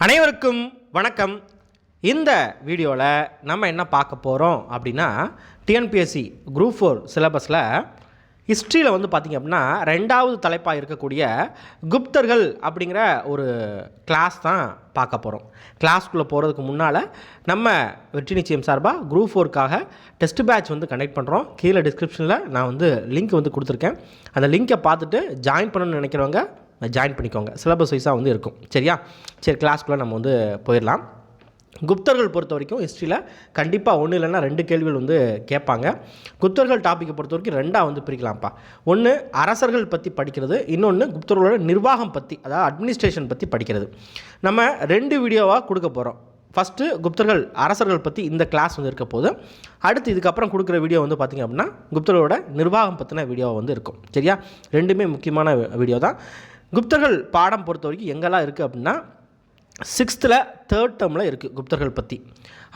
அனைவருக்கும் வணக்கம். இந்த வீடியோவில் நம்ம என்ன பார்க்க போகிறோம் அப்படின்னா டிஎன்பிஎஸ்சி குரூப் ஃபோர் சிலபஸில் ஹிஸ்ட்ரியில் வந்து பார்த்திங்க அப்படின்னா ரெண்டாவது தலைப்பாக இருக்கக்கூடிய குப்தர்கள் அப்படிங்கிற ஒரு கிளாஸ் தான் பார்க்க போகிறோம் கிளாஸ்க்குள்ளே போகிறதுக்கு முன்னால் நம்ம வெற்றி நிச்சயம் சார்பாக குரூப் ஃபோருக்காக டெஸ்ட் பேட்ச் வந்து கண்டக்ட் பண்ணுறோம் கீழே டிஸ்கிரிப்ஷனில் நான் வந்து லிங்க் வந்து கொடுத்துருக்கேன். அந்த லிங்க்கை பார்த்துட்டு ஜாயின் பண்ணணும்னு நினைக்கிறவங்க ஜாயின் பண்ணிக்கோங்க. சிலபஸ் வைஸாக வந்து இருக்கும். சரியா? சரி கிளாஸ்க்குள்ளே நம்ம வந்து போயிடலாம். குப்தர்கள் பொறுத்த வரைக்கும் ஹிஸ்ட்ரியில் கண்டிப்பாக ஒன்று இல்லைன்னா ரெண்டு கேள்விகள் வந்து கேட்பாங்க. குப்தர்கள் டாப்பிக்கை பொறுத்த வரைக்கும் ரெண்டாக வந்து பிரிக்கலாம்ப்பா. ஒன்று அரசர்கள் பற்றி படிக்கிறது. இன்னொன்று குப்தர்களோட நிர்வாகம் பற்றி அதாவது அட்மினிஸ்ட்ரேஷன் பற்றி படிக்கிறது. நம்ம ரெண்டு வீடியோவாக கொடுக்க போகிறோம் ஃபஸ்ட்டு குப்தர்கள் அரசர்கள் பற்றி இந்த கிளாஸ் வந்து இருக்க போது அடுத்து இதுக்கப்புறம் கொடுக்குற வீடியோ வந்து பார்த்திங்க அப்படின்னா குப்தர்களோட நிர்வாகம் பற்றின வீடியோ வந்து இருக்கும். சரியா? ரெண்டுமே முக்கியமான வீடியோ தான். குப்தர்கள் பாடம் பொறுத்த வரைக்கும் எங்கெல்லாம் இருக்குது அப்படின்னா சிக்ஸ்த்தில் தேர்ட் டேர்மில் இருக்குது குப்தர்கள் பற்றி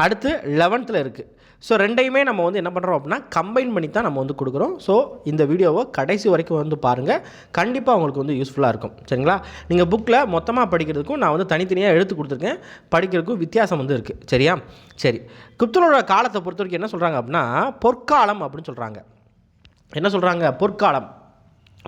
அடுத்து லெவன்த்தில் இருக்குது ஸோ ரெண்டையுமே நம்ம வந்து என்ன பண்ணுறோம் அப்படின்னா கம்பைன் பண்ணி தான் நம்ம வந்து கொடுக்குறோம். ஸோ இந்த வீடியோவை கடைசி வரைக்கும் வந்து பாருங்கள் கண்டிப்பாக உங்களுக்கு வந்து யூஸ்ஃபுல்லாக இருக்கும். சரிங்களா? நீங்கள் புக்கில் மொத்தமாக படிக்கிறதுக்கும் நான் வந்து தனித்தனியாக எடுத்து கொடுத்துருக்கேன். படிக்கிறதுக்கும் வித்தியாசம் வந்து இருக்குது சரியா? சரி. குப்தரோட காலத்தை பொறுத்த வரைக்கும் என்ன சொல்கிறாங்க அப்படின்னா பொற்காலம் அப்படின்னு சொல்கிறாங்க என்ன சொல்கிறாங்க பொற்காலம்.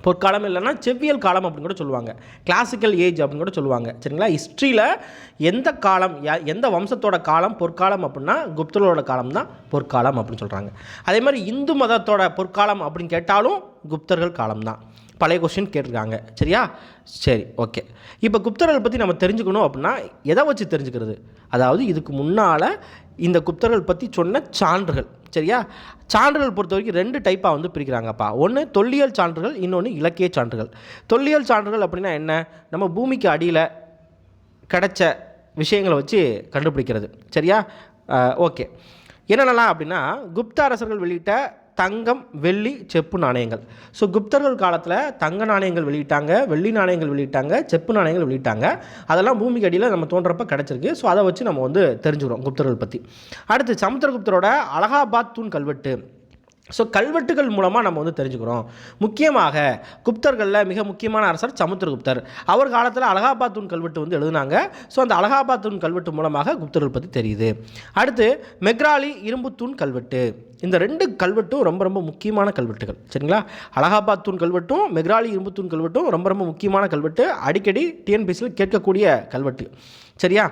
பொற்காலம் இல்லைன்னா செவ்வியல் காலம் அப்படின்னு கூட சொல்லுவாங்க. கிளாசிக்கல் ஏஜ் அப்படின்னு கூட சொல்லுவாங்க. சரிங்களா? ஹிஸ்ட்ரியில் எந்த காலம் யா- எந்த வம்சத்தோட காலம் பொற்காலம் அப்படின்னா குப்தர்களோட காலம் தான் பொற்காலம் அப்படின்னு சொல்கிறாங்க அதே மாதிரி இந்து மதத்தோட பொற்காலம் அப்படின்னு கேட்டாலும் குப்தர்கள் காலம் தான். பழைய கொஸ்டின் கேட்டிருக்காங்க. சரியா? சரி ஓகே இப்போ குப்தர்கள் பற்றி நம்ம தெரிஞ்சுக்கணும் அப்படின்னா எதை வச்சு தெரிஞ்சுக்கிறது? அதாவது இதுக்கு முன்னால் இந்த குப்தர்கள் பற்றி சொன்ன சான்றுகள். சரியா? சான்றுகள் பொறுத்த வரைக்கும் ரெண்டு டைப்பாக வந்து பிரிக்கிறாங்கப்பா. ஒன்று தொல்லியல் சான்றுகள் இன்னொன்று இலக்கிய சான்றுகள். தொல்லியல் சான்றுகள் அப்படின்னா என்ன? நம்ம பூமிக்கு அடியில் கிடைச்ச விஷயங்களை வச்சு கண்டுபிடிக்கிறது. சரியா? ஓகே என்னென்னலாம் அப்படின்னா குப்த அரசர்கள் வெளியிட்ட தங்கம் வெள்ளி செப்பு நாணயங்கள். ஸோ குப்தர்கள் காலத்தில் தங்க நாணயங்கள் வெளியிட்டாங்க வெள்ளி நாணயங்கள் வெளியிட்டாங்க செப்பு நாணயங்கள் வெளியிட்டாங்க. அதெல்லாம் பூமிக்கு அடியில் நம்ம தோன்றப்ப கிடச்சிருக்கு. ஸோ அதை வச்சு நம்ம வந்து தெரிஞ்சுக்கிறோம் குப்தர்கள் பற்றி அடுத்து சமுத்திரகுப்தரோட அலகாபாத் தூண் கல்வெட்டு. ஸோ கல்வெட்டுகள் மூலமாக நம்ம வந்து தெரிஞ்சுக்கிறோம். முக்கியமாக குப்தர்களில் மிக முக்கியமான அரசர் சமுத்திரகுப்தர் அவர் காலத்தில் அலகாபாத்தூன் கல்வெட்டு வந்து எழுதுனாங்க. ஸோ அந்த அலகாபாத்தூன் கல்வெட்டு மூலமாக குப்தர்கள் பற்றி தெரியுது. அடுத்து மெக்ராலி இரும்புத்தூண் கல்வெட்டு. இந்த ரெண்டு கல்வெட்டும் ரொம்ப ரொம்ப முக்கியமான கல்வெட்டுகள். சரிங்களா? அலகாபாத் தூண் கல்வெட்டும் மெக்ராலி இரும்புத்தூண் கல்வெட்டும் ரொம்ப ரொம்ப முக்கியமான கல்வெட்டு. அடிக்கடி டிஎன்பிசியில் கேட்கக்கூடிய கல்வெட்டு. சரியா?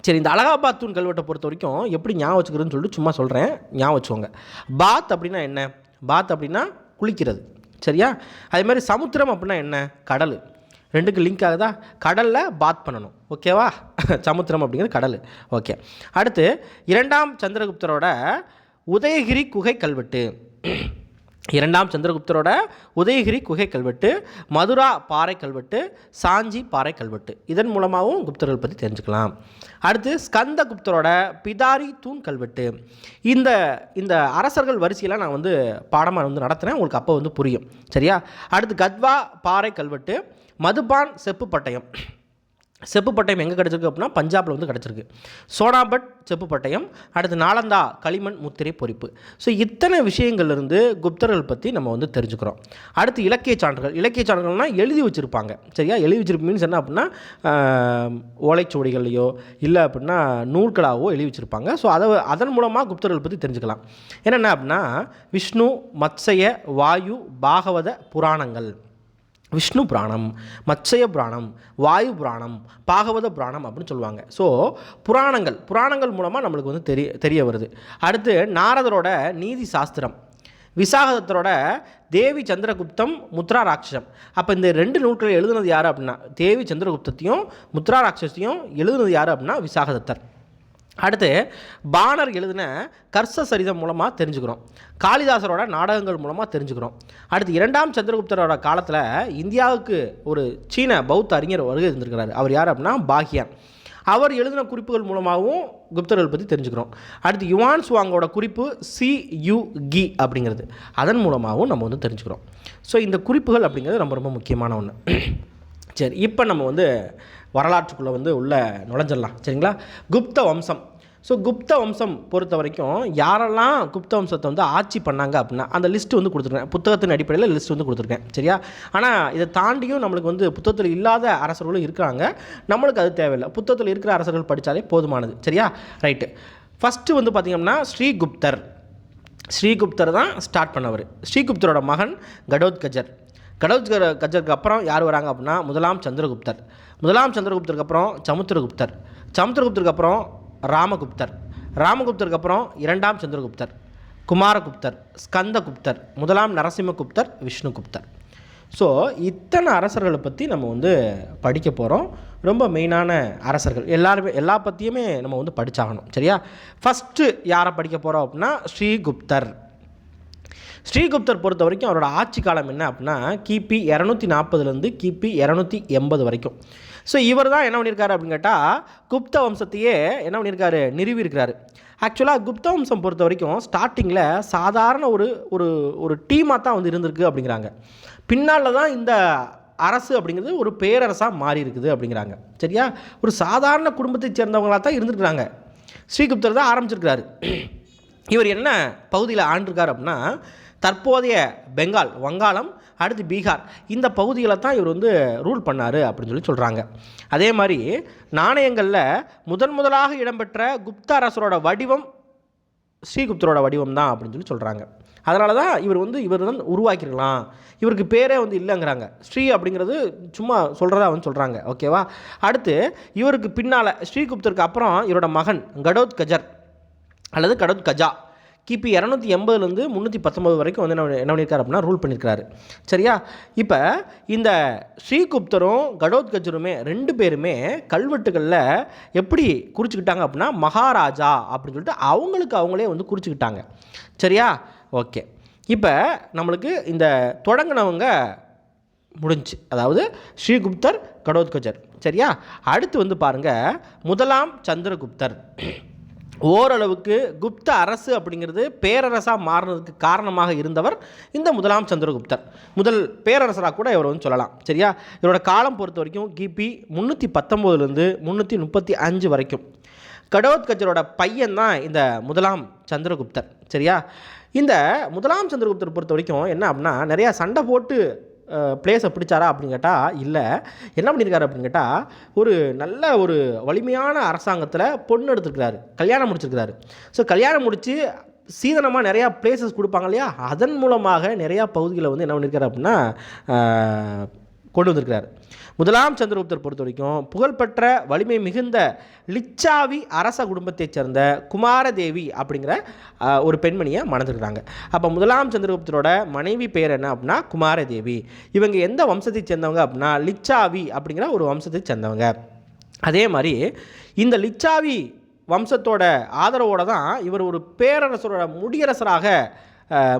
சரி இந்த அலகாபாத் தூண் கல்வெட்டை பொறுத்த வரைக்கும் எப்படி ஞாபகம் வச்சுக்கிறதுன்னு சொல்லிட்டு சும்மா சொல்கிறேன் ஞாபகம் வச்சுக்கோங்க. பாத் அப்படின்னா என்ன? பாத் அப்படின்னா குளிக்கிறது. சரியா? அதே மாதிரி சமுத்திரம் அப்படின்னா என்ன? கடல். ரெண்டுக்கு லிங்க் ஆகுதா? கடலில் பாத் பண்ணணும். ஓகேவா சமுத்திரம் அப்படிங்கிறது கடல். ஓகே அடுத்து இரண்டாம் சந்திரகுப்தரோட உதயகிரி குகை கல்வெட்டு. இரண்டாம் சந்திரகுப்தரோட உதயகிரி குகை கல்வெட்டு மதுரா பாறை கல்வெட்டு சாஞ்சி பாறை கல்வெட்டு. இதன் மூலமாகவும் குப்தர்கள் பற்றி தெரிஞ்சுக்கலாம். அடுத்து ஸ்கந்த குப்தரோட பிதாரி தூண் கல்வெட்டு. இந்த இந்த அரசர்கள் வரிசையெல்லாம் நான் வந்து பாடமாக வந்து நடத்துகிறேன் உங்களுக்கு அப்போ வந்து புரியும். சரியா? அடுத்து கத்வா பாறை கல்வெட்டு மதுபான் செப்பு பட்டயம். செப்பு பட்டயம் எங்கே கிடச்சிருக்கு அப்படின்னா பஞ்சாபில் வந்து கிடச்சிருக்கு. சோனாபட் செப்பு பட்டயம் அடுத்து நாலந்தா களிமண் முத்திரை பொறிப்பு. ஸோ இத்தனை விஷயங்கள்லேருந்து குப்தர்கள் பற்றி நம்ம வந்து தெரிஞ்சுக்கிறோம். அடுத்து இலக்கிய சான்றுகள். இலக்கிய சான்றுகள்னால் எழுதி வச்சுருப்பாங்க. சரியா? எழுதி வச்சிருப்பு மீன்ஸ் என்ன அப்படின்னா ஓலைச்சுவடிகள்லையோ இல்லை அப்படின்னா நூல்களாகவோ எழுதி வச்சுருப்பாங்க. ஸோ அதை அதன் மூலமாக குப்தர்கள் பற்றி தெரிஞ்சுக்கலாம். என்னென்ன அப்படின்னா விஷ்ணு மத்சய வாயு பாகவத புராணங்கள். விஷ்ணு புராணம் மச்சய புராணம் வாயு புராணம் பாகவத புராணம் அப்படின்னு சொல்லுவாங்க. ஸோ புராணங்கள் புராணங்கள் மூலமாக நம்மளுக்கு வந்து தெரிய தெரிய வருது. அடுத்து நாரதரோட நீதி சாஸ்திரம். விசாகதத்தரோட தேவி சந்திரகுப்தம் முத்ரா ராட்சசம். அப்போ இந்த ரெண்டு நூல்களை எழுதுனது யார் அப்படின்னா தேவி சந்திரகுப்தத்தையும் முத்ரா ராட்சசத்தையும் எழுதுனது யார் அப்படின்னா விசாகதத்தர். அடுத்து பாணர் எழுதின கர்ச சரிதம் மூலமாக தெரிஞ்சுக்கிறோம். காளிதாசரோட நாடகங்கள் மூலமாக தெரிஞ்சுக்கிறோம். அடுத்து இரண்டாம் சந்திரகுப்தரோட காலத்தில் இந்தியாவுக்கு ஒரு சீன பௌத்த அறிஞர் வருகை இருந்திருக்கிறார் அவர் யார் அப்படின்னா பாகியான் அவர் எழுதின குறிப்புகள் மூலமாகவும் குப்தர்கள் பற்றி தெரிஞ்சுக்கிறோம். அடுத்து யுவான் சுவாங்கோட குறிப்பு சி யு கி அப்படிங்கிறது. அதன் மூலமாகவும் நம்ம வந்து தெரிஞ்சுக்கிறோம். ஸோ இந்த குறிப்புகள் அப்படிங்கிறது ரொம்ப ரொம்ப முக்கியமான ஒன்று சரி இப்போ நம்ம வந்து வரலாற்றுக்குள்ளே வந்து உள்ளே நுழைஞ்சிடலாம். சரிங்களா? குப்த வம்சம். ஸோ குப்த வம்சம் பொறுத்த வரைக்கும் யாரெல்லாம் குப்த வம்சத்தை வந்து ஆட்சி பண்ணாங்க அப்படின்னா அந்த லிஸ்ட் வந்து கொடுத்துருக்கேன். புத்தகத்தின் அடிப்படையில் லிஸ்ட் வந்து கொடுத்துருக்கேன். சரியா? ஆனால் இதை தாண்டியும் நம்மளுக்கு வந்து புத்தகத்தில் இல்லாத அரசர்களும் இருக்கிறாங்க. நம்மளுக்கு அது தேவையில்லை. புத்தகத்தில் இருக்கிற அரசர்கள் படித்தாலே போதுமானது. சரியா? ரைட்டு ஃபஸ்ட்டு வந்து பார்த்திங்கன்னா ஸ்ரீகுப்தர். ஸ்ரீகுப்தர் தான் ஸ்டார்ட் பண்ணவர். ஸ்ரீகுப்தரோட மகன் கடோத்கஜர். கடோத்கர் கஜருக்கு அப்புறம் யார் வராங்க அப்படின்னா முதலாம் சந்திரகுப்தர். முதலாம் சந்திரகுப்தருக்கு அப்புறம் சமுத்திரகுப்தர். சமுத்திரகுப்தருக்கு அப்புறம் ராமகுப்தர். ராமகுப்தருக்கு அப்புறம் இரண்டாம் சந்திரகுப்தர். குமாரகுப்தர் ஸ்கந்தகுப்தர் முதலாம் நரசிம்மகுப்தர் விஷ்ணுகுப்தர். ஸோ இத்தனை அரசர்களை பற்றி நம்ம வந்து படிக்க போகிறோம் ரொம்ப மெயினான அரசர்கள். எல்லாருமே எல்லா பற்றியுமே நம்ம வந்து படித்தாகணும் சரியா? ஃபஸ்ட்டு யாரை படிக்க போகிறோம் அப்படின்னா ஸ்ரீகுப்தர். ஸ்ரீகுப்தர் பொறுத்த வரைக்கும் அவரோட ஆட்சி காலம் என்ன அப்படின்னா கிபி இரநூத்தி நாற்பதுலேருந்து கிபி இரநூத்தி எண்பது வரைக்கும். ஸோ இவர் தான் என்ன பண்ணியிருக்காரு அப்படின்னு கேட்டால் குப்த வம்சத்தையே என்ன பண்ணியிருக்காரு? நிறுவியிருக்கிறாரு. ஆக்சுவலாக குப்த வம்சம் பொறுத்த வரைக்கும் ஸ்டார்டிங்கில் சாதாரண ஒரு ஒரு ஒரு டீமாக தான் வந்து இருந்திருக்கு அப்படிங்கிறாங்க. பின்னால் தான் இந்த அரசு அப்படிங்கிறது ஒரு பேரரசாக மாறி இருக்குது அப்படிங்கிறாங்க. சரியா? ஒரு சாதாரண குடும்பத்தைச் சேர்ந்தவங்களாக தான் இருந்திருக்கிறாங்க. ஸ்ரீகுப்தர் தான் ஆரம்பிச்சிருக்கிறாரு. இவர் என்ன பகுதியில் ஆண்டிருக்கார் அப்படின்னா தற்போதைய பெங்கால் வங்காளம் அடுத்து பீகார். இந்த பகுதிகளை தான் இவர் வந்து ரூல் பண்ணார் அப்படின்னு சொல்லி சொல்கிறாங்க அதே மாதிரி நாணயங்களில் முதன் முதலாக இடம்பெற்ற குப்த அரசரோட வடிவம் ஸ்ரீகுப்தரோட வடிவம் தான் அப்படின்னு சொல்லி சொல்கிறாங்க அதனால தான் இவர் வந்து இவர் தான் உருவாக்கிருக்கலாம் இவருக்கு பேரே வந்து இல்லைங்கிறாங்க. ஸ்ரீ அப்படிங்கிறது சும்மா சொல்கிறதா வந்து சொல்கிறாங்க ஓகேவா அடுத்து இவருக்கு பின்னால் ஸ்ரீகுப்தருக்கு அப்புறம் இவரோட மகன் கடோத் கஜர் அல்லது கடோத் கஜா கிபி இரநூத்தி எண்பதுலேருந்து முந்நூற்றி பத்தொம்பது வரைக்கும் வந்து என்ன என்ன பண்ணியிருக்காரு அப்படின்னா ரூல் பண்ணியிருக்காரு சரியா? இப்போ இந்த ஸ்ரீகுப்தரும் கடோத்கஜருமே ரெண்டு பேருமே கல்வெட்டுகளில் எப்படி குறிச்சிக்கிட்டாங்க அப்படின்னா மகாராஜா அப்படின்னு சொல்லிட்டு அவங்களுக்கு அவங்களே வந்து குறிச்சிக்கிட்டாங்க. சரியா? ஓகே. இப்போ நம்மளுக்கு இந்த தொடங்கினவங்க முடிஞ்சு. அதாவது ஸ்ரீகுப்தர் கடோத்கஜர். சரியா? அடுத்து வந்து பாருங்கள் முதலாம் சந்திரகுப்தர். ஓரளவுக்கு குப்த அரசு அப்படிங்கிறது பேரரசாக மாறினதுக்கு காரணமாக இருந்தவர் இந்த முதலாம் சந்திரகுப்தர். முதல் பேரரசராக கூட இவர் வந்து சொல்லலாம். சரியா? இவரோட காலம் பொறுத்த வரைக்கும் கிபி முந்நூற்றி பத்தொம்போதுலேருந்து முந்நூற்றி முப்பத்தி அஞ்சு வரைக்கும். கடோத்கஜரோட பையன் தான் இந்த முதலாம் சந்திரகுப்தர். சரியா? இந்த முதலாம் சந்திரகுப்தர் பொறுத்த வரைக்கும் என்ன அப்படின்னா நிறையா சண்டை போட்டு பிளேஸை பிடிச்சாரா அப்படின்னு கேட்டால் இல்லை. என்ன பண்ணியிருக்காரு அப்படின்னு கேட்டால் ஒரு நல்ல ஒரு வலிமையான அரசாங்கத்தில் பொண்ணு எடுத்துருக்கிறாரு. கல்யாணம் முடிச்சிருக்கிறாரு. ஸோ கல்யாணம் முடித்து சீதனமாக நிறையா பிளேசஸ் கொடுப்பாங்க இல்லையா? அதன் மூலமாக நிறையா பகுதிகளை வந்து என்ன பண்ணியிருக்காரு அப்படின்னா கொண்டு வந்திருக்கிறார். முதலாம் சந்திரகுப்தர் பொறுத்த வரைக்கும் புகழ்பெற்ற வலிமை மிகுந்த லிச்சாவி அரச குடும்பத்தைச் சேர்ந்த குமாரதேவி அப்படிங்கிற ஒரு பெண்மணியை மணந்துருக்கிறாங்க. அப்போ முதலாம் சந்திரகுப்தரோட மனைவி பெயர் என்ன அப்படின்னா குமாரதேவி. இவங்க எந்த வம்சத்தைச் சேர்ந்தவங்க அப்படின்னா லிச்சாவி அப்படிங்கிற ஒரு வம்சத்தைச் சேர்ந்தவங்க. அதே மாதிரி இந்த லிச்சாவி வம்சத்தோட ஆதரவோடு தான் இவர் ஒரு பேரரசரோட முடியரசராக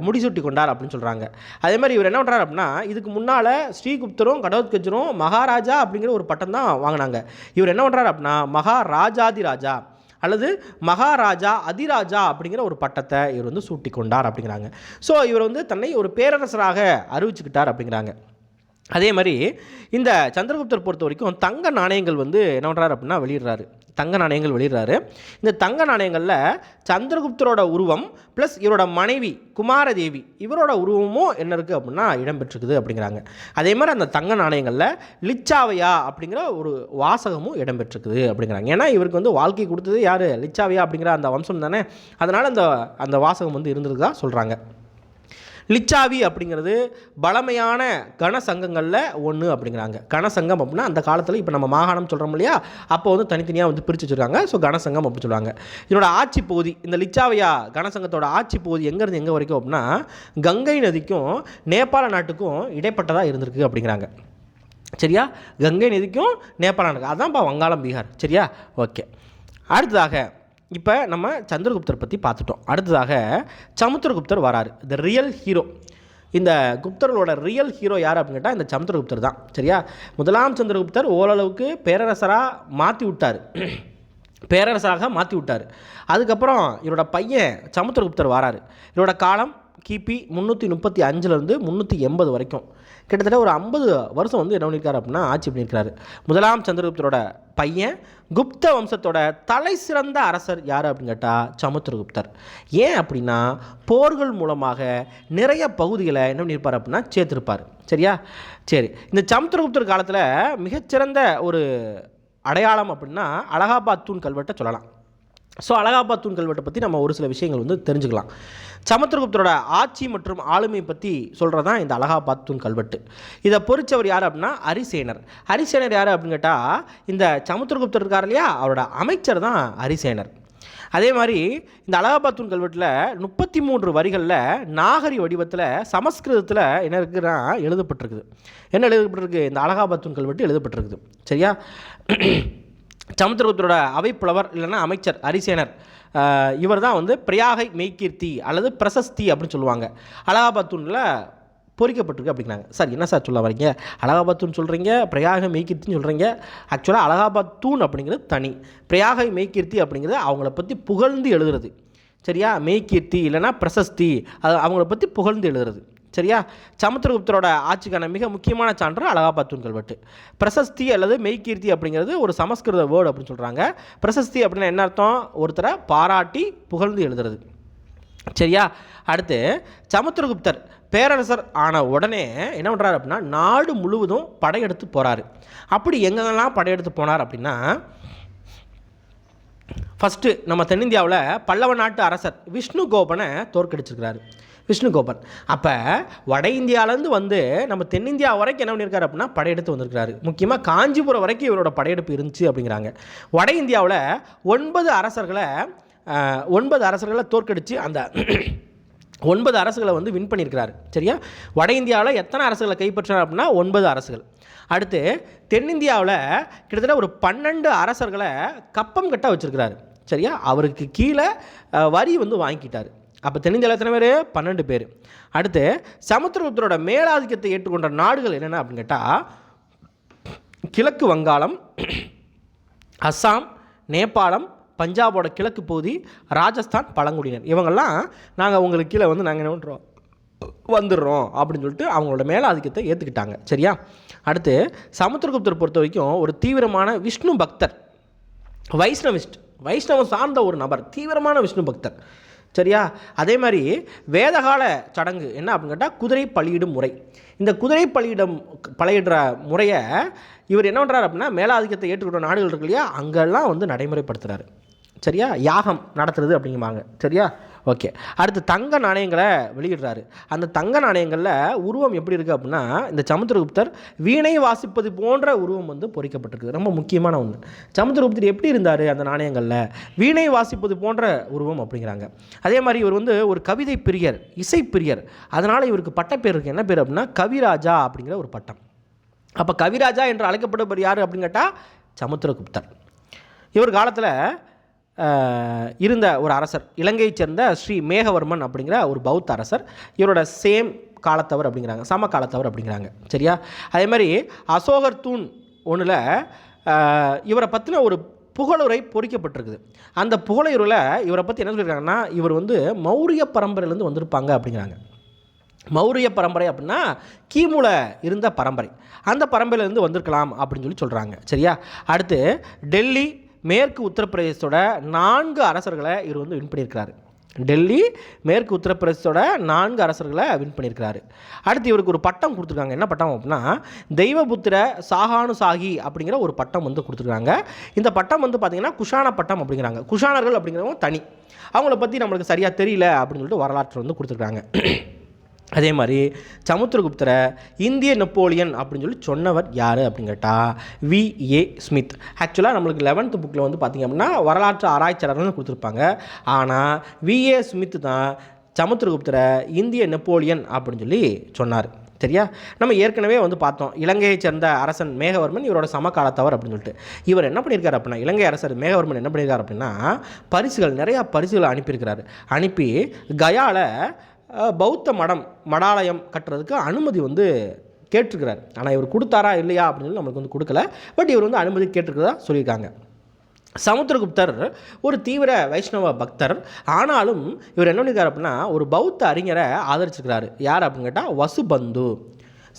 முடிசூட்டி கொண்டார் அப்படின்னு சொல்கிறாங்க அதே மாதிரி இவர் என்ன பண்ணுறாரு அப்படின்னா இதுக்கு முன்னால் ஸ்ரீகுப்தரும் கடோத்கஜரும் மகாராஜா அப்படிங்கிற ஒரு பட்டம் தான் வாங்கினாங்க. இவர் என்ன பண்ணுறாரு அப்படின்னா மகாராஜாதி ராஜா அல்லது மகாராஜா அதிராஜா அப்படிங்கிற ஒரு பட்டத்தை இவர் வந்து சூட்டி கொண்டார் அப்படிங்கிறாங்க. ஸோ இவர் வந்து தன்னை ஒரு பேரரசராக அறிவிச்சுக்கிட்டார் அப்படிங்கிறாங்க. அதே மாதிரி இந்த சந்திரகுப்தர் பொறுத்த வரைக்கும் தங்க நாணயங்கள் வந்து என்ன பண்ணுறாரு அப்படின்னா வெளியிடுறாரு. தங்க நாணயங்கள் வெளியிடுறாரு. இந்த தங்க நாணயங்களில் சந்திரகுப்தரோட உருவம் ப்ளஸ் இவரோட மனைவி குமாரதேவி இவரோட உருவமும் என்ன இருக்குது அப்படின்னா இடம்பெற்றிருக்குது அப்படிங்கிறாங்க. அதே மாதிரி அந்த தங்க நாணயங்களில் லிச்சாவையா அப்படிங்கிற ஒரு வாசகமும் இடம்பெற்றிருக்குது அப்படிங்கிறாங்க. ஏன்னா இவருக்கு வந்து வாழ்க்கை கொடுத்தது யார்? லிச்சாவையா அப்படிங்கிற அந்த வம்சம் தானே. அதனால் அந்த அந்த வாசகம் வந்து இருந்திருக்குதா சொல்கிறாங்க லிச்சாவி அப்படிங்கிறது பழமையான கனசங்கங்களில் ஒன்று அப்படிங்கிறாங்க. கனசங்கம் அப்படின்னா அந்த காலத்தில் இப்போ நம்ம மாகாணம் சொல்கிறோம் இல்லையா? அப்போ வந்து தனித்தனியாக வந்து பிரித்து வச்சுருக்காங்க. ஸோ கனசங்கம் அப்படின்னு சொல்லுவாங்க. இதனோட ஆட்சி பகுதி இந்த லிச்சாவியா கனசங்கத்தோட ஆட்சி பகுதி எங்கேருந்து எங்கே வரைக்கும் அப்படின்னா கங்கை நதிக்கும் நேபாள நாட்டுக்கும் இடைப்பட்டதாக இருந்திருக்கு அப்படிங்கிறாங்க. சரியா? கங்கை நதிக்கும் நேபாள நாட்டுக்கு அதான்ப்பா வங்காளம் பீகார். சரியா? ஓகே. அடுத்ததாக இப்போ நம்ம சந்திரகுப்தர் பற்றி பார்த்துட்டோம். அடுத்ததாக சமுத்திரகுப்தர் வராரு. த ரியல் ஹீரோ இந்த குப்தர்களோட ரியல் ஹீரோ யார் அப்படின்னு கேட்டால் இந்த சமுத்திரகுப்தர் தான். சரியா? முதலாம் சந்திரகுப்தர் ஓரளவுக்கு பேரரசராக மாற்றி விட்டார். பேரரசராக மாற்றி விட்டார். அதுக்கப்புறம் இவரோட பையன் சமுத்திரகுப்தர் வராரு. இவரோட காலம் கிபி முந்நூற்றி முப்பத்தி அஞ்சுலேருந்து முந்நூற்றி எண்பது வரைக்கும். கிட்டத்தட்ட ஒரு ஐம்பது வருஷம் வந்து என்ன பண்ணியிருக்காரு அப்படின்னா ஆட்சி பண்ணியிருக்காரு முதலாம் சந்திரகுப்தரோட பையன் குப்த வம்சத்தோட தலை சிறந்த அரசர் யார் அப்படின்னு கேட்டால் சமுத்திரகுப்தர். ஏன் அப்படின்னா போர்கள் மூலமாக நிறைய பகுதிகளை என்ன பண்ணியிருப்பார் அப்படின்னா சேர்த்துருப்பார். சரியா? சரி இந்த சமுத்திரகுப்தர் காலத்தில் மிகச்சிறந்த ஒரு அடையாளம் அப்படின்னா அலகாபாத் தூண் கல்வெட்டை சொல்லலாம். ஸோ அலகாபாத் தூண் கல்வெட்டை பற்றி நம்ம ஒரு சில விஷயங்கள் வந்து தெரிஞ்சுக்கலாம். சமுத்திரகுப்தரோட ஆட்சி மற்றும் ஆளுமை பற்றி சொல்கிறது தான் இந்த அலகாபாத் தூண் கல்வெட்டு இதை பொறிச்சவர் யார் அப்படின்னா ஹரிசேனர் ஹரிசேனர் யார் அப்படின்னு கேட்டால் இந்த சமுத்திரகுப்தர் இருக்கார் இல்லையா? அவரோட அமைச்சர் தான் ஹரிசேனர் அதே மாதிரி இந்த அலகாபாத் தூண் கல்வெட்டில் முப்பத்தி மூன்று வரிகளில் நாகரி வடிவத்தில் சமஸ்கிருதத்தில் என்ன இருக்குன்னா எழுதப்பட்டிருக்குது. என்ன எழுதப்பட்டிருக்கு? இந்த அலகாபாத் தூண் கல்வெட்டு எழுதப்பட்டிருக்குது. சரியா? சமுத்திரகுப்தரோட அவைப்புலவர் இல்லைன்னா அமைச்சர் அரிசேனர் இவர் தான் வந்து பிரயாகை மெய்கீர்த்தி அல்லது பிரசஸ்தி அப்படின்னு சொல்லுவாங்க. அலகாபாத் தூணில் பொறிக்கப்பட்டிருக்கு அப்படிங்கிறாங்க. சார் என்ன சார் சொல்ல வரீங்க? அலகாபாத் தூண் சொல்கிறீங்க பிரயாக மெய்கீர்த்தின்னு சொல்கிறீங்க ஆக்சுவலாக அலகாபாத் தூண் அப்படிங்கிறது தனி. பிரயாகை மெய்கீர்த்தி அப்படிங்கிறது அவங்கள பற்றி புகழ்ந்து எழுதுறது. சரியா? மெய்கீர்த்தி இல்லைன்னா பிரசஸ்தி அது அவங்கள பற்றி புகழ்ந்து எழுதுறது. சரியா? சமுத்திரகுப்தரோட ஆட்சிக்கான மிக முக்கியமான சான்று அழகாபாத்தூன் கல்வெட்டு பிரசஸ்தி அல்லது மெய்கீர்த்தி அப்படிங்கிறது ஒரு சமஸ்கிருத வேர்டு அப்படின்னு சொல்கிறாங்க பிரசஸ்தி அப்படின்னா என்ன அர்த்தம்? ஒருத்தரை பாராட்டி புகழ்ந்து எழுதுறது. சரியா? அடுத்து சமுத்திரகுப்தர் பேரரசர் ஆன உடனே என்ன பண்ணுறாரு அப்படின்னா நாடு முழுவதும் படையெடுத்து போகிறாரு அப்படி எங்கெங்கெல்லாம் படையெடுத்து போனார் அப்படின்னா ஃபஸ்ட்டு நம்ம தென்னிந்தியாவில் பல்லவ நாட்டு அரசர் விஷ்ணு கோபனை தோற்கடிச்சிருக்கிறாரு. விஷ்ணு கோபன். அப்போ வட இந்தியாவிலேருந்து வந்து நம்ம தென்னிந்தியா வரைக்கும் என்ன பண்ணியிருக்காரு அப்படின்னா படையெடுத்து வந்திருக்கிறாரு. முக்கியமாக காஞ்சிபுரம் வரைக்கும் இவரோட படையெடுப்பு இருந்துச்சு அப்படிங்கிறாங்க வட இந்தியாவில் ஒன்பது அரசர்களை ஒன்பது அரசர்களை தோற்கடித்து அந்த ஒன்பது அரசுகளை வந்து வின் பண்ணியிருக்கிறாரு. சரியா? வட இந்தியாவில் எத்தனை அரசுகளை கைப்பற்றினார் அப்படின்னா ஒன்பது அரசுகள். அடுத்து தென்னிந்தியாவில் கிட்டத்தட்ட ஒரு பன்னெண்டு அரசர்களை கப்பம் கட்ட வச்சுருக்கிறாரு. சரியா? அவருக்கு கீழே வரி வந்து வாங்கிக்கிட்டார். அப்போ தென்னிந்தியாவில் எத்தனை பேர்? பன்னெண்டு பேர். அடுத்து சமுத்திரகுப்தரோட மேலாதிக்கத்தை ஏற்றுக்கொண்ட நாடுகள் என்னென்ன அப்படின்னு கேட்டால் கிழக்கு வங்காளம் அஸ்ஸாம் நேபாளம் பஞ்சாபோட கிழக்கு பகுதி ராஜஸ்தான் பழங்குடியினர். இவங்கெல்லாம் நாங்கள் உங்களுக்கு கீழே வந்து நாங்கள் என்ன பண்ணுறோம் வந்துடுறோம் அப்படின்னு சொல்லிட்டு அவங்களோட மேலாதிக்கத்தை ஏற்றுக்கிட்டாங்க சரியா? அடுத்து சமுத்திரகுப்தர் பொறுத்த வரைக்கும் ஒரு தீவிரமான விஷ்ணு பக்தர். வைஷ்ணவிஸ்ட் வைஷ்ணவம் சார்ந்த ஒரு நபர் தீவிரமான விஷ்ணு பக்தர். சரியா? அதே மாதிரி வேதகால சடங்கு என்ன அப்படின்னு கேட்டால் குதிரை பலியிடும் முறை. இந்த குதிரை பலியிடம் பழையிடுற முறையை இவர் என்ன பண்ணுறாரு அப்படின்னா மேலாதிக்கத்தை ஏற்றுக்கிற நாடுகள் இருக்கு இல்லையா? அங்கெல்லாம் வந்து நடைமுறைப்படுத்துகிறாரு சரியா? யாகம் நடத்துறது அப்படிங்குவாங்க சரியா? ஓகே. அடுத்து தங்க நாணயங்களை வெளியிடுறாரு. அந்த தங்க நாணயங்களில் உருவம் எப்படி இருக்குது அப்படின்னா இந்த சமுத்திரகுப்தர் வீணை வாசிப்பது போன்ற உருவம் வந்து பொறிக்கப்பட்டிருக்கு ரொம்ப முக்கியமான ஒன்று சமுத்திரகுப்தர் எப்படி இருந்தார் அந்த நாணயங்களில்? வீணை வாசிப்பது போன்ற உருவம் அப்படிங்கிறாங்க. அதே மாதிரி இவர் வந்து ஒரு கவிதை பிரியர் இசை பிரியர். அதனால் இவருக்கு பட்டப்பேர் இருக்குது என்ன பேர் அப்படின்னா கவிராஜா அப்படிங்கிற ஒரு பட்டம். அப்போ கவிராஜா என்று அழைக்கப்படுபவர் யார் அப்படின்னு கேட்டால் சமுத்திரகுப்தர். இவர் காலத்தில் இருந்த ஒரு அரசர் இலங்கையைச் சேர்ந்த ஸ்ரீ மேகவர்மன் அப்படிங்கிற ஒரு பௌத்த அரசர். இவரோட சேம் காலத்தவர் அப்படிங்கிறாங்க சம காலத்தவர் அப்படிங்கிறாங்க. சரியா? அதே மாதிரி அசோகர் தூண் ஒன்றில் இவரை பற்றின ஒரு புகழுரை பொறிக்கப்பட்டிருக்குது. அந்த புகழுரையில் இவரை பற்றி என்ன சொல்லியிருக்காங்கன்னா இவர் வந்து மௌரிய பரம்பரையிலேருந்து வந்திருப்பாங்க அப்படிங்கிறாங்க. மௌரிய பரம்பரை அப்படின்னா கீமுல இருந்த பரம்பரை. அந்த பரம்பரையிலேருந்து வந்திருக்கலாம் அப்படின்னு சொல்லி சொல்கிறாங்க சரியா? அடுத்து டெல்லி மேற்கு உத்தரப்பிரதேசத்தோட நான்கு அரசர்களை இவர் வந்து வின் பண்ணியிருக்கிறாரு. டெல்லி மேற்கு உத்தரப்பிரதேசத்தோட நான்கு அரசர்களை வின் பண்ணியிருக்கிறாரு. அடுத்து இவருக்கு ஒரு பட்டம் கொடுத்துருக்காங்க. என்ன பட்டம் அப்படின்னா தெய்வபுத்திர சாகானு சாகி அப்படிங்கிற ஒரு பட்டம் வந்து கொடுத்துருக்காங்க. இந்த பட்டம் வந்து பார்த்திங்கன்னா குஷான பட்டம் அப்படிங்கிறாங்க. குஷானர்கள் அப்படிங்கிறவங்க தனி. அவங்கள பற்றி நம்மளுக்கு சரியாக தெரியல அப்படின்னு சொல்லிட்டு வரலாற்று வந்து கொடுத்துருக்காங்க. அதே மாதிரி சமுத்திரகுப்தரை இந்திய நெப்போலியன் அப்படின்னு சொல்லி சொன்னவர் யார் அப்படின்னு கேட்டால் வி. ஏ. ஸ்மித். ஆக்சுவலாக நம்மளுக்கு லெவன்த்து புக்கில் வந்து பார்த்திங்க அப்படின்னா வரலாற்று ஆராய்ச்சியாளர்னு கொடுத்துருப்பாங்க. ஆனால் வி. ஏ. ஸ்மித் தான் சமுத்திரகுப்தரை இந்திய நெப்போலியன் அப்படின்னு சொல்லி சொன்னார். சரியா? நம்ம ஏற்கனவே வந்து பார்த்தோம் இலங்கையைச் சேர்ந்த அரசன் மேகவர்மன் இவரோட சமகாலத்தவர் அப்படின்னு சொல்லிட்டு. இவர் என்ன பண்ணியிருக்காரு அப்படின்னா இலங்கை அரசர் மேகவர்மன் என்ன பண்ணியிருக்காரு அப்படின்னா பரிசுகள் நிறையா பரிசுகளை அனுப்பியிருக்கிறாரு. அனுப்பி கயாவில் பௌத்த மடம் மடாலயம் கட்டுறதுக்கு அனுமதி வந்து கேட்டிருக்கிறார். ஆனால் இவர் கொடுத்தாரா இல்லையா அப்படின்னு நம்மளுக்கு வந்து கொடுக்கல. பட் இவர் வந்து அனுமதி கேட்டிருக்கிறதா சொல்லியிருக்காங்க. சமுத்திரகுப்தர் ஒரு தீவிர வைஷ்ணவ பக்தர். ஆனாலும் இவர் என்ன பண்ணிக்கார் அப்படின்னா ஒரு பௌத்த அறிஞரை ஆதரிச்சிருக்கிறாரு. யார் அப்படின்னு கேட்டால் வசுபந்து.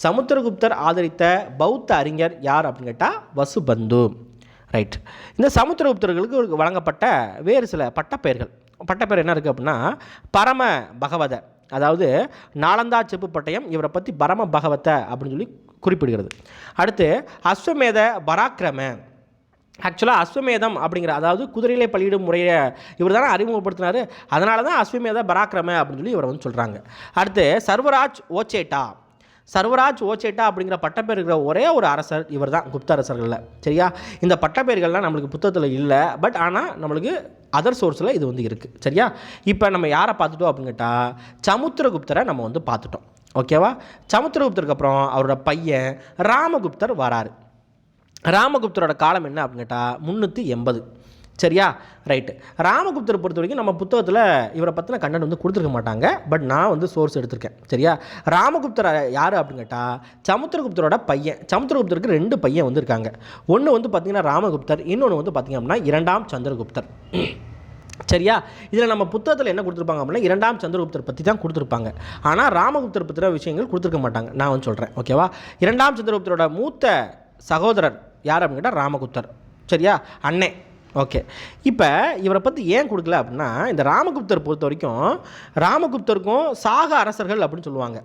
சமுத்திரகுப்தர் ஆதரித்த பௌத்த அறிஞர் யார் அப்படின்னு கேட்டால் வசுபந்து. ரைட் இந்த சமுத்திரகுப்தர்களுக்கு வழங்கப்பட்ட வேறு சில பட்டப்பெயர்கள். பட்டப்பெயர் என்ன இருக்குது அப்படின்னா பரம பகவத அதாவது நாலந்தா செப்பு பட்டயம் இவரை பற்றி பரம பகவத்தை அப்படின்னு சொல்லி குறிப்பிடுகிறது. அடுத்து அஸ்வமேத பராக்கிரம. ஆக்சுவலாக அஸ்வமேதம் அப்படிங்கிற அதாவது குதிரையிலே பலியிடும் முறையை இவர் தானே அறிமுகப்படுத்தினார். அதனால தான் அஸ்வமேத பராக்கிரம அப்படின்னு சொல்லி இவரை வந்து சொல்கிறாங்க அடுத்து சர்வராஜ் ஓச்சேட்டா. சர்வராஜ் ஓச்சேட்டா அப்படிங்கிற பட்டப்பேர் இருக்கிற ஒரே ஒரு அரசர் இவர் தான் குப்த அரசர்களில். சரியா? இந்த பட்டப்பேர்கள்லாம் நம்மளுக்கு புத்தகத்தில் இல்லை பட் ஆனால் நம்மளுக்கு அதர் சோர்ஸில் இது வந்து இருக்குது சரியா? இப்போ நம்ம யாரை பார்த்துட்டோம் அப்படின்னு கேட்டால் சமுத்திரகுப்தரை நம்ம வந்து பார்த்துட்டோம். ஓகேவா சமுத்திரகுப்தருக்கு அப்புறம் அவரோட பையன் ராமகுப்தர் வராரு. ராமகுப்தரோட காலம் என்ன அப்படின்னு கேட்டால் முந்நூற்றி எண்பது. சரியா? ரைட்டு ராமகுப்தரை பொறுத்த வரைக்கும் நம்ம புத்தகத்தில் இவரை பற்றின கண்டன் வந்து கொடுத்துருக்க மாட்டாங்க. பட் நான் வந்து சோர்ஸ் எடுத்திருக்கேன். சரியா? ராமகுப்தர் யார் அப்படின்னு கேட்டால் சமுத்திரகுப்தரோட பையன். சமுத்திரகுப்தருக்கு ரெண்டு பையன் வந்து இருக்காங்க ஒன்று வந்து பார்த்திங்கன்னா ராமகுப்தர் இன்னொன்று வந்து பார்த்திங்க அப்படின்னா இரண்டாம் சந்திரகுப்தர். சரியா? இதில் நம்ம புத்தகத்தில் என்ன கொடுத்துருப்பாங்க அப்படின்னா இரண்டாம் சந்திரகுப்தர் பற்றி தான் கொடுத்துருப்பாங்க. ஆனால் ராமகுப்தர் பற்றின விஷயங்கள் கொடுத்துருக்க மாட்டாங்க. நான் வந்து சொல்கிறேன் ஓகேவா இரண்டாம் சந்திரகுப்தரோட மூத்த சகோதரர் யார் அப்படின்னு கேட்டால் ராமகுப்தர். சரியா? அண்ணன் ஓகே. இப்போ இவரை பற்றி ஏன் கொடுக்கல அப்படின்னா இந்த ராமகுப்தர் பொறுத்த வரைக்கும் ராமகுப்தருக்கும் சாக அரசர்கள் அப்படின்னு சொல்லுவாங்க.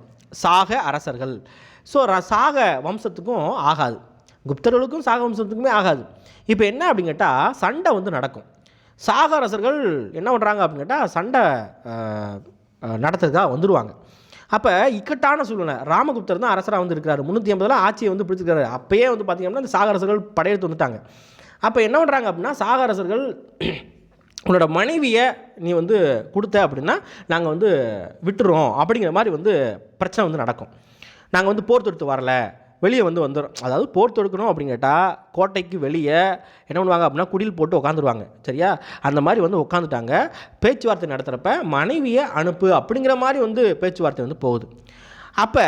சாக அரசர்கள். ஸோ சாக வம்சத்துக்கும் ஆகாது. குப்தர்களுக்கும் சாக வம்சத்துக்குமே ஆகாது. இப்போ என்ன அப்படின்னு கேட்டால் சண்டை வந்து நடக்கும். சாக அரசர்கள் என்ன பண்ணுறாங்க அப்படின்னு கேட்டால் சண்டை நடத்துறதுக்காக வந்துடுவாங்க அப்போ இக்கட்டான சூழ்நிலை. ராமகுப்தர் தான் அரசராக வந்து இருக்கிறாரு. முந்நூற்றி ஐம்பதில் ஆட்சியை வந்து பிடிச்சிருக்காரு. அப்பயே வந்து பார்த்திங்கன்னா இந்த சாக அரசர்கள் படையெடுத்து வந்துட்டாங்க. அப்போ என்ன பண்ணுறாங்க அப்படின்னா சாகரசர்கள் உன்னோட மனைவியை நீ வந்து கொடுத்த அப்படின்னா நாங்கள் வந்து விட்டுறோம் அப்படிங்கிற மாதிரி வந்து பிரச்சனை வந்து நடக்கும். நாங்கள் வந்து போர் தொடுத்து வரல வெளியே வந்து வந்துடும் அதாவது போர் தொடுக்கணும் அப்படின்னு கேட்டால் கோட்டைக்கு வெளியே என்ன பண்ணுவாங்க அப்படின்னா குடியில் போட்டு உட்காந்துருவாங்க சரியா? அந்த மாதிரி வந்து உட்காந்துட்டாங்க பேச்சுவார்த்தை நடத்துகிறப்ப மனைவியை அனுப்பு அப்படிங்கிற மாதிரி வந்து பேச்சுவார்த்தை வந்து போகுது. அப்போ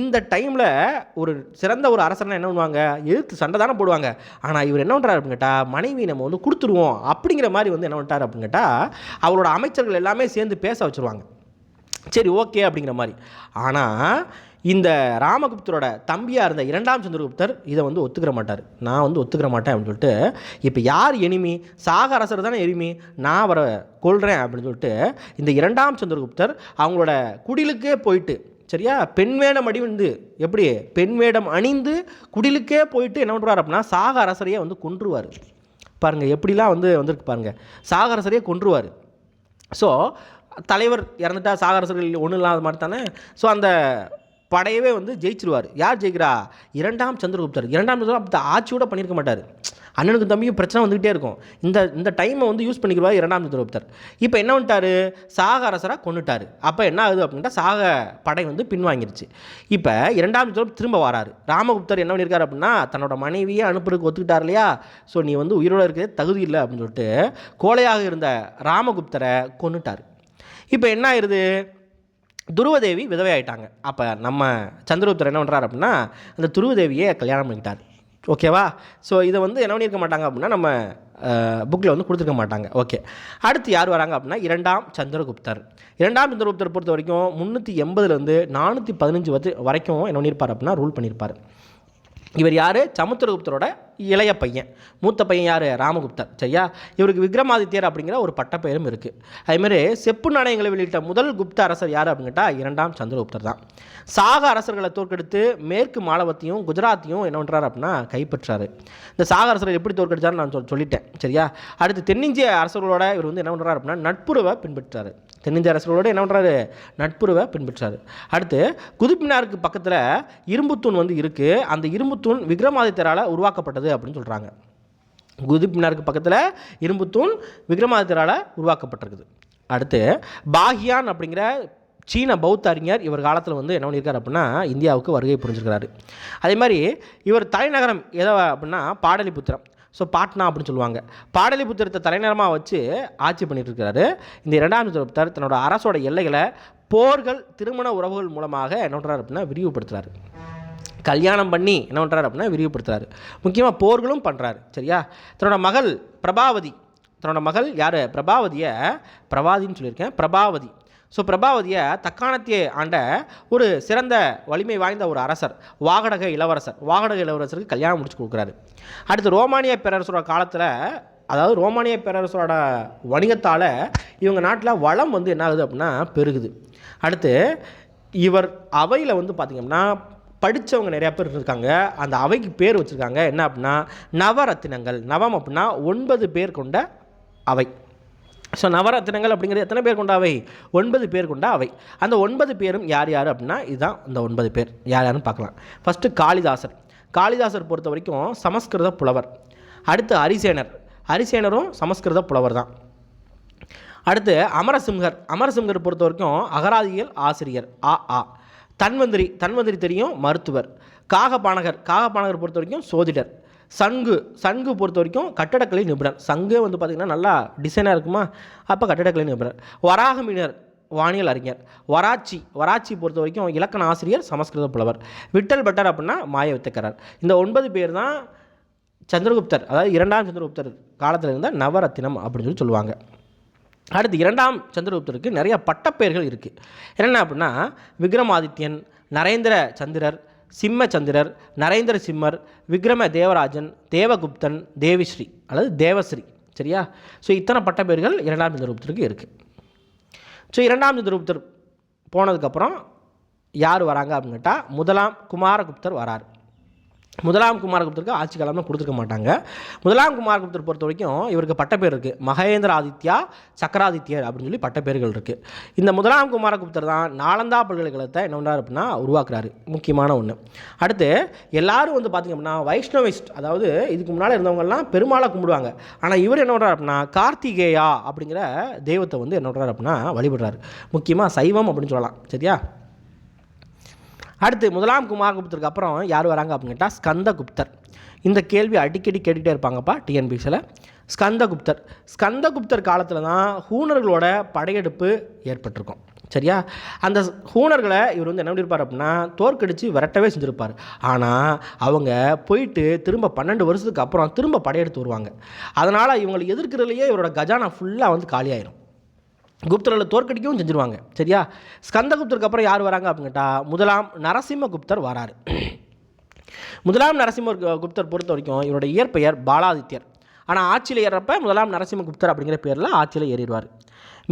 இந்த டைமில் ஒரு சிறந்த ஒரு அரசனை என்ன பண்ணுவாங்க? எதிர்த்து சண்டை தானே போடுவாங்க. ஆனால் இவர் என்ன பண்ணுறாரு அப்படின்னு கேட்டால் மனைவி நம்ம வந்து கொடுத்துருவோம் அப்படிங்கிற மாதிரி வந்து என்ன பண்ணிட்டார் அப்படின்னு கேட்டால் அவரோட அமைச்சர்கள் எல்லாமே சேர்ந்து பேச வச்சுருவாங்க. சரி ஓகே அப்படிங்கிற மாதிரி. ஆனால் இந்த ராமகுப்தரோட தம்பியாக இருந்த இரண்டாம் சந்திரகுப்தர் இதை வந்து ஒத்துக்கிற மாட்டார். நான் வந்து ஒத்துக்கிற மாட்டேன் அப்படின்னு சொல்லிட்டு இப்போ யார் எனிமி? சாக அரசர் தானே எனிமி. நான் அவரை கொள்கிறேன் அப்படின்னு சொல்லிட்டு இந்த இரண்டாம் சந்திரகுப்தர் அவங்களோட குடிலுக்கே போயிட்டு சரியா? பெண் வேடம் அணிந்து எப்படி? பெண் வேடம் அணிந்து குடிலுக்கே போயிட்டு என்ன பண்ணுறாரு அப்படின்னா சாக அரசரையே வந்து கொன்றுவார். பாருங்கள் எப்படிலாம் வந்து வந்திருக்கு பாருங்கள் சாக அரசரையே கொன்றுவார். ஸோ தலைவர் இறந்துட்டா சாகரசர்கள் ஒன்றும் இல்லாத மாதிரி தானே? ஸோ அந்த படையவே வந்து ஜெயிச்சிருவார். யார் ஜெயிக்கிறா? இரண்டாம் சந்திரகுப்தர். இரண்டாம் சந்திரகுப்தர் அப்போ ஆட்சி கூட பண்ணியிருக்க மாட்டார். அண்ணனுக்கு தம்பியும் பிரச்சனை வந்துகிட்டே இருக்கும். இந்த இந்த டைமை வந்து யூஸ் பண்ணிக்கிறார் இரண்டாம் சந்திரகுப்தர். இப்போ என்ன பண்ணிட்டாரு சாக அரசராக கொண்டுட்டார் அப்போ என்ன ஆகுது அப்படின்ட்டா சாக படை வந்து பின்வாங்கிருச்சு. இப்போ இரண்டாம் சந்திரகுப்தர் திரும்ப வராரு. ராமகுப்தர் என்ன பண்ணியிருக்காரு அப்படின்னா தன்னோட மனைவியை அனுப்புறதுக்கு ஒத்துக்கிட்டார் இல்லையா? ஸோ நீ வந்து உயிரோடு இருக்கிறது தகுதி இல்லை அப்படின்னு சொல்லிட்டு கோழையாக இருந்த ராமகுப்தரை கொண்டுட்டார் இப்போ என்ன ஆயிடுது துருவதேவி விதவை ஆயிட்டாங்க அப்போ நம்ம சந்திரகுப்தர் என்ன பண்ணுறாரு அப்படின்னா அந்த துருவதேவியை கல்யாணம் பண்ணிக்கிட்டார் ஓகேவா ஸோ இதை வந்து என்ன பண்ணியிருக்க மாட்டாங்க அப்படின்னா நம்ம புக்கில் வந்து கொடுத்துருக்க மாட்டாங்க. ஓகே அடுத்து யார் வராங்க அப்படின்னா இரண்டாம் சந்திரகுப்தர். இரண்டாம் சந்திரகுப்தர் பொறுத்த வரைக்கும் முந்நூற்றி எண்பதுலேருந்து நானூற்றி பதினஞ்சு வரைக்கும் என்ன பண்ணியிருப்பார் அப்படின்னா ரூல் பண்ணியிருப்பார். இவர் யார்? சமுத்திரகுப்தரோட இளைய பையன். மூத்த பையன் யார்? ராமகுப்தர். சரியா? இவருக்கு விக்ரமாதித்யர் அப்படிங்கிற ஒரு பட்டப்பெயரும் இருக்குது அதேமாதிரி செப்பு நாணயங்களை வெளியிட்ட முதல் குப்த அரசர் யார் அப்படின்னு கேட்டால் இரண்டாம் சந்திரகுப்தர் தான். சாக அரசர்களை தோற்கடித்து மேற்கு மாலவத்தையும் குஜராத்தையும் என்ன பண்ணுறாரு அப்படின்னா கைப்பற்றாரு. இந்த சாக அரசர்கள் எப்படி தோற்கடிச்சார்னு நான் சொல் சொல்லிட்டேன். சரியா? அடுத்து தென்னிந்திய அரசர்களோட இவர் வந்து என்ன பண்ணுறாரு அப்படின்னா நட்புறவை பின்பற்றாரு. தென்னிந்திய அரசர்களோட என்ன பண்ணுறாரு நட்புறவை பின்பற்றாரு. அடுத்து குதுப்பினாருக்கு பக்கத்தில் இரும்புத்தூண் வந்து இருக்குது அந்த இரும்புத்தூண் விக்ரமாதித்தரால் உருவாக்கப்பட்டது அப்படின்னு சொல்கிறாங்க குதுப்பினாருக்கு பக்கத்தில் இரும்புத்தூண் விக்ரமாதித்யரால் உருவாக்கப்பட்டிருக்குது. அடுத்து பாகியான் அப்படிங்கிற சீன பௌத்த அறிஞர் இவர் காலத்தில் வந்து என்ன பண்ணியிருக்காரு அப்படின்னா இந்தியாவுக்கு வருகை புரிஞ்சிருக்கிறாரு. அதே மாதிரி இவர் தலைநகரம் எதை அப்படின்னா பாடலிபுத்திரம். ஸோ பாட்னா அப்படின்னு சொல்லுவாங்க. பாடலிபுத்திரத்தை தலைநகரமாக வச்சு ஆட்சி பண்ணிட்டு இருக்கிறாரு இந்த இரண்டாம் சந்திரகுப்தர் தன்னோட அரசோட எல்லைகளை போர்கள் திருமண உறவுகள் மூலமாக என்ன பண்ணுறாரு அப்படின்னா விரிவுபடுத்துறாரு. கல்யாணம் பண்ணி என்ன பண்ணுறாரு அப்படின்னா விரிவுபடுத்துறாரு. முக்கியமாக போர்களும் பண்ணுறாரு சரியா? தன்னோட மகள் பிரபாவதி. தன்னோட மகள் யார்? பிரபாவதியை பிரபாதின்னு சொல்லியிருக்கேன். பிரபாவதி. ஸோ பிரபாவதியை தக்காணத்திய ஆண்ட ஒரு சிறந்த வலிமை வாய்ந்த ஒரு அரசர் வாகடக இளவரசர். வாகடக இளவரசருக்கு கல்யாணம் முடிச்சு கொடுக்குறாரு. அடுத்து ரோமானிய பேரரசரோட காலத்தில் அதாவது ரோமானிய பேரரசரோட வணிகத்தால் இவங்க நாட்டில் வளம் வந்து என்ன ஆகுது அப்படின்னா பெருகுது. அடுத்து இவர் அவையில் வந்து பார்த்திங்கன்னா படித்தவங்க நிறையா பேர் இருக்காங்க அந்த அவைக்கு பேர் வச்சுருக்காங்க. என்ன அப்படின்னா நவரத்தினங்கள். நவம் அப்படின்னா ஒன்பது பேர் கொண்ட அவை. ஸோ நவரத்தினங்கள் அப்படிங்கிறது எத்தனை பேர் கொண்ட அவை? ஒன்பது பேர் கொண்ட அவை. அந்த ஒன்பது பேரும் யார் யார் அப்படின்னா இதுதான் இந்த ஒன்பது பேர். யார் யாருன்னு பார்க்கலாம். ஃபஸ்ட்டு காளிதாசர். காளிதாசர் பொறுத்த வரைக்கும் சமஸ்கிருத புலவர். அடுத்து ஹரிசேனர் ஹரிசேனரும் சமஸ்கிருத புலவர் தான். அடுத்து அமரசிம்ஹர். அமரசிம்ஹர் பொறுத்த வரைக்கும் அகராதியல் ஆசிரியர். ஆ ஆ. தன்வந்திரி தன்வந்திரி தெரியும் மருத்துவர். காகபானகர் காகபானகர் பொறுத்த வரைக்கும் சோதிடர். சங்கு சங்கு பொறுத்த வரைக்கும் கட்டடக்கலை நிபுணர். சங்கு வந்து பார்த்திங்கன்னா நல்லா டிசைனாக இருக்குமா? அப்போ கட்டடக்கலை நிபுணர். வராகமீனர் வானியல் அறிஞர். வராட்சி வராட்சி பொறுத்த வரைக்கும் இலக்கண ஆசிரியர் சமஸ்கிருத புலவர். விட்டல் பட்டர் அப்படின்னா மாய வித்தக்கரர். இந்த ஒன்பது பேர் தான் சந்திரகுப்தர் அதாவது இரண்டாம் சந்திரகுப்தர் காலத்தில் இருந்த நவரத்தினம் அப்படின்னு சொல்லி சொல்லுவாங்க. அடுத்து இரண்டாம் சந்திரகுப்தருக்கு நிறைய பட்டப்பெயர்கள் இருக்குது என்னென்ன அப்படின்னா விக்ரமாதித்யன் நரேந்திர சந்திரர் சிம்ம சந்திரர் நரேந்திர சிம்மர் விக்ரம தேவராஜன் தேவகுப்தன் தேவிஸ்ரீ அல்லது தேவஸ்ரீ. சரியா? ஸோ இத்தனை பட்டப்பெயர்கள் இரண்டாம் சந்திரகுப்தருக்கு இருக்குது ஸோ இரண்டாம் சந்திரகுப்தர் போனதுக்கப்புறம் யார் வராங்க அப்படின்னு கேட்டால் முதலாம் குமாரகுப்தர் வரார். முதலாம் குமாரகுப்தருக்கு ஆட்சி காலம்லாம் கொடுத்துருக்க மாட்டாங்க. முதலாம் குமாரகுப்தர் பொறுத்த வரைக்கும் இவருக்கு பட்டப்பேர் இருக்குது மகேந்திர ஆதித்யா சக்கராதித்யர் அப்படின்னு சொல்லி பட்டப்பேர்கள் இருக்குது இந்த முதலாம் குமாரகுப்தர் தான் நாலந்தா பல்கலைக்கழகத்தை என்ன பண்ணுறாரு அப்படின்னா உருவாக்குறாரு. முக்கியமான ஒன்று அடுத்து எல்லாரும் வந்து பார்த்திங்க அப்படின்னா வைஷ்ணவிஸ்ட் அதாவது இதுக்கு முன்னால் இருந்தவங்கலாம் பெருமாளை கும்பிடுவாங்க. ஆனால் இவர் என்ன பண்ணுறாரு அப்படின்னா கார்த்திகேயா அப்படிங்கிற தெய்வத்தை வந்து என்ன பண்ணுறாரு அப்படின்னா வழிபடுறாரு. முக்கியமாக சைவம் அப்படின்னு சொல்லலாம். சரியா? அடுத்து முதலாம் குமாரகுப்தருக்கு அப்புறம் யார் வராங்க அப்படின்னு கேட்டால் ஸ்கந்தகுப்தர். இந்த கேள்வி அடிக்கடி கேட்டுகிட்டே இருப்பாங்கப்பா டிஎன்பிசியில் ஸ்கந்தகுப்தர். ஸ்கந்தகுப்தர் காலத்தில் தான் ஹூனர்களோட படையெடுப்பு ஏற்பட்டிருக்கும். சரியா? அந்த ஹூனர்களை இவர் வந்து என்ன பண்ணியிருப்பார் அப்படின்னா தோற்கடித்து விரட்டவே செஞ்சுருப்பார். ஆனால் அவங்க போயிட்டு திரும்ப பன்னெண்டு வருஷத்துக்கு அப்புறம் திரும்ப படையெடுத்து வருவாங்க. அதனால் இவங்களை எதிர்க்கிறதுலையே இவரோட கஜானா ஃபுல்லாக வந்து காலியாயிரும். குப்தர்களை தோற்கடிக்கவும் செஞ்சுருவாங்க. சரியா? ஸ்கந்தகுப்தருக்கு அப்புறம் யார் வராங்க அப்படின்னு கேட்டால் முதலாம் நரசிம்மகுப்தர் வராரு. முதலாம் நரசிம்ம குப்தர் பொறுத்த வரைக்கும் இவரோட இயற்பெயர் பாலாதித்யர். ஆனால் ஆட்சியில் ஏறப்ப முதலாம் நரசிம்மகுப்தர் அப்படிங்கிற பேரில் ஆட்சியில் ஏறிடுவார்.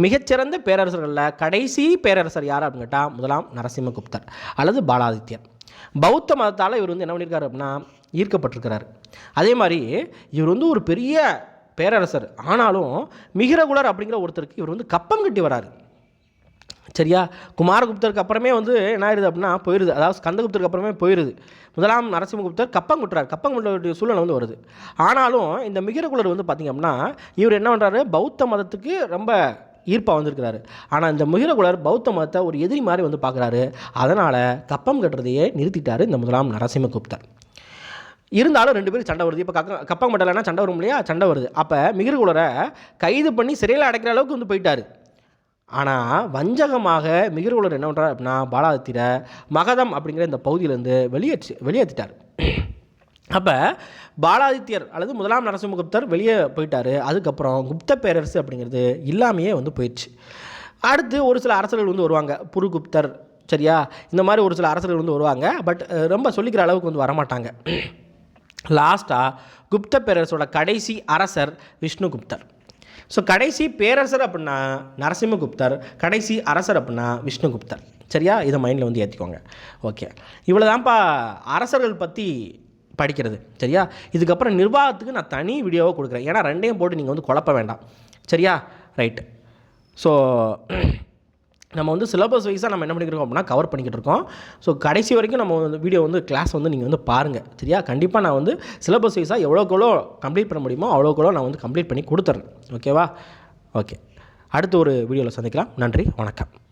மிகச்சிறந்த பேரரசர்களில் கடைசி பேரரசர் யார் அப்படின்னு கேட்டால் முதலாம் நரசிம்மகுப்தர் அல்லது பாலாதித்யர். பௌத்த மதத்தால் இவர் வந்து என்ன பண்ணியிருக்காரு அப்படின்னா ஈர்க்கப்பட்டிருக்கிறார். அதே மாதிரி இவர் வந்து ஒரு பெரிய பேரரசர். ஆனாலும் மிகிரகுலர் அப்படிங்கிற ஒருத்தருக்கு இவர் வந்து கப்பம் கட்டி வராரு. சரியா? குமாரகுப்தருக்கு அப்புறமே வந்து என்ன ஆயிடுது அப்படின்னா போயிடுது அதாவது ஸ்கந்தகுப்தருக்கு அப்புறமே போயிடுது முதலாம் நரசிம்மகுப்தர் கப்பம் குட்டுறாரு. கப்பம் குட்ட சூழ்நிலை வந்து வருது. ஆனாலும் இந்த மிகிரகுலர் வந்து பார்த்திங்க அப்படின்னா இவர் என்ன பண்ணுறாரு பௌத்த மதத்துக்கு ரொம்ப ஈர்ப்பாக வந்திருக்கிறாரு. ஆனால் இந்த மிகிரகுலர் பௌத்த மதத்தை ஒரு எதிரி மாதிரி வந்து பார்க்குறாரு அதனால் கப்பம் கட்டுறதையே நிறுத்திட்டார் இந்த முதலாம் நரசிம்மகுப்தர். இருந்தாலும் ரெண்டு பேரும் சண்டை வருது. இப்போ கக்க கப்பம் மட்டலைன்னா சண்டை வரும் இல்லையா? சண்டை வருது. அப்போ மிகிர்குலரை கைது பண்ணி சிறையில் அடைக்கிற அளவுக்கு வந்து போயிட்டார். ஆனால் வஞ்சகமாக மிகிர்குலர் என்ன பண்ணுறார் அப்படின்னா பாலாதித்திர மகதம் அப்படிங்கிற இந்த பகுதியிலேருந்து வெளியேற்றி வெளியேற்றிட்டார் அப்போ பாலாதித்யர் அல்லது முதலாம் நரசிம்மகுப்தர் வெளியே போயிட்டார். அதுக்கப்புறம் குப்த பேரரசு அப்படிங்கிறது இல்லாமையே வந்து போயிடுச்சு. அடுத்து ஒரு சில அரசர்கள் வந்து வருவாங்க. புருகுப்தர் சரியா? இந்த மாதிரி ஒரு சில அரசர்கள் வந்து வருவாங்க. பட் ரொம்ப சொல்லிக்கிற அளவுக்கு வந்து வரமாட்டாங்க. லாஸ்ட்டாக குப்த பேரரசோட கடைசி அரசர் விஷ்ணுகுப்தர். ஸோ கடைசி பேரரசர் அப்படின்னா நரசிம்மகுப்தர் கடைசி அரசர் அப்படின்னா விஷ்ணுகுப்தர். சரியா? இதை மைண்டில் வந்து ஏற்றிக்கோங்க ஓகே இவ்வளோ தான்ப்பா அரசர்கள் பற்றி படிக்கிறது. சரியா? இதுக்கப்புறம் நிர்வாகத்துக்கு நான் தனி வீடியோவை கொடுக்குறேன். ஏன்னா ரெண்டையும் போட்டு நீங்கள் வந்து குழப்ப வேண்டாம். சரியா? ரைட்டு ஸோ நம்ம வந்து சிலபஸ் வைஸாக நம்ம என்ன பண்ணிக்கிறோம் அப்படின்னா கவர் பண்ணிக்கிட்டு இருக்கோம். ஸோ கடைசி வரைக்கும் நம்ம வந்து வீடியோ வந்து கிளாஸ் வந்து நீங்கள் வந்து பாருங்கள் சரியா? கண்டிப்பாக நான் வந்து சிலபஸ் வைஸாக எவ்வளோக்கு எவ்வளோ கம்ப்ளீட் பண்ண முடியுமோ அவ்வளோக்கெவ்வளோ நான் வந்து கம்ப்ளீட் பண்ணி கொடுத்துட்றேன் ஓகேவா ஓகே அடுத்து ஒரு வீடியோவில் சந்திக்கலாம். நன்றி. வணக்கம்.